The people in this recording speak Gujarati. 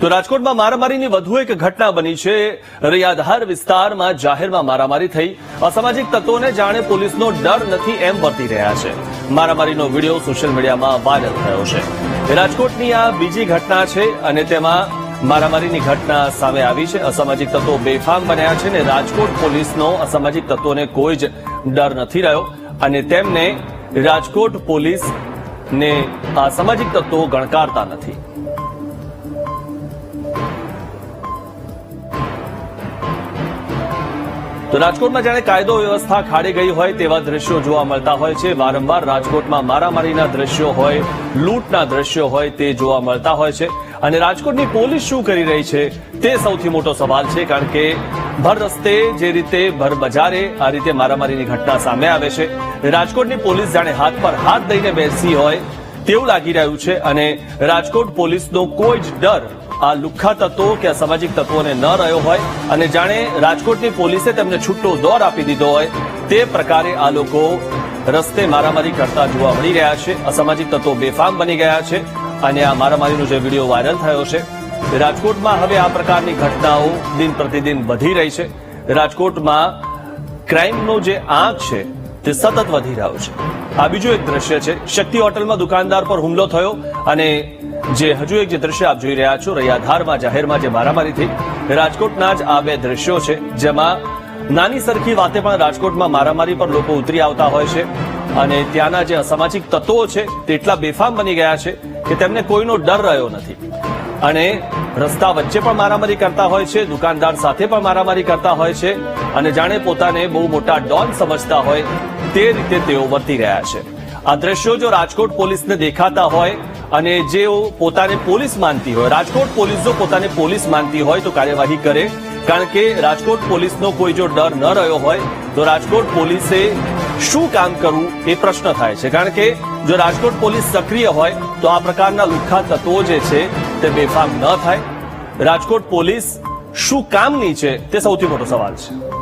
તો રાજકોટમાં મારામારીની વધુ એક ઘટના બની છે. રૈયાધાર વિસ્તારમાં જાહેરમાં મારામારી થઈ. અસામાજિક તત્વોને જાણે પોલીસનો ડર નથી એમ વર્તી રહ્યા છે. મારામારીનો વીડિયો સોશિયલ મીડિયામાં વાયરલ થયો છે. રાજકોટની આ બીજી ઘટના છે અને તેમાં મારામારીની ઘટના સામે આવી છે. અસામાજિક તત્વો બેફામ બન્યા છે અને રાજકોટ પોલીસનો અસામાજિક તત્વોને કોઈ જ ડર નથી રહ્યો. અને તેમને રાજકોટ પોલીસને અસામાજિક સામાજિક તત્વો ગણકારતા નથી. તો રાજકોટમાં જાણે કાયદો વ્યવસ્થા ખાડી ગઈ હોય તેવા દ્રશ્યો જોવા મળતા હોય છે. વારંવાર રાજકોટમાં મારામારીના દ્રશ્યો હોય, લૂંટના દ્રશ્યો હોય તે જોવા મળતા હોય છે. અને રાજકોટની પોલીસ શું કરી રહી છે તે સૌથી મોટો સવાલ છે, કારણ કે ભર રસ્તે જે રીતે ભર બજારે આ રીતે મારામારીની ઘટના સામે આવે છે. રાજકોટની પોલીસ જાણે હાથ પર હાથ દઈને બેસી હોય તેવું લાગી રહ્યું છે અને રાજકોટ પોલીસનો કોઈ જ ડર આ લુખ્ખા તત્વો કે સામાજિક તત્વોને ન રહ્યો હોય. અને જાણે રાજકોટની પોલીસે તેમને છૂટો દોર આપી દીધો હોય તે પ્રકારે આ લોકો રસ્તે મારામારી કરતા જોવા મળી રહ્યા છે. અસામાજિક તત્વો બેફામ બની ગયા છે અને આ મારામારીનો જે વીડિયો વાયરલ થયો છે, રાજકોટમાં હવે આ પ્રકારની ઘટનાઓ દિન પ્રતિદિન વધી રહી છે. રાજકોટમાં ક્રાઇમનો જે આંક છે તે સતત વધી રહ્યો છે. આ બીજું એક દ્રશ્ય છે. શક્તિ હોટલમાં દુકાનદાર પર હુમલો થયો અને જે હજુ એક જે દ્રશ્ય આપ જોઈ રહ્યા છો, રૈયાધારમાં, જાહેરમાં જે મારામારી થઈ રાજકોટના જ આ બે દ્રશ્યો છે, જેમાં નાની સરખી વાતે પણ રાજકોટમાં મારામારી પર લોકો ઉતરી આવતા હોય છે અને ત્યાંના જે અસામાજિક તત્વો છે, તે એટલા બેફામ બની ગયા છે કે તેમને કોઈનો ડર રહ્યો નથી. અને રસ્તા વચ્ચે પણ મારામારી કરતા હોય છે, દુકાનદાર સાથે પણ મારામારી કરતા હોય છે અને જાણે પોતાને બહુ મોટા ડોન સમજતા હોય તે રીતે તેઓ વર્તી રહ્યા છે. આ દ્રશ્યો જો રાજકોટ પોલીસને દેખાતા હોય અને જેઓ પોતાને પોલીસ માનતી હોય, રાજકોટ પોલીસ જો પોતાને પોલીસ માનતી હોય તો કાર્યવાહી કરે. કારણ કે રાજકોટ પોલીસનો કોઈ જો ડર ન રહ્યો હોય, તો રાજકોટ પોલીસે શું કામ કરવું એ પ્રશ્ન થાય છે. કારણ કે જો રાજકોટ પોલીસ સક્રિય હોય, તો આ પ્રકારના લુખ્ખા તત્વો જે છે તે બેફામ ન થાય. રાજકોટ પોલીસ શું કામની છે તે સૌથી મોટો સવાલ છે.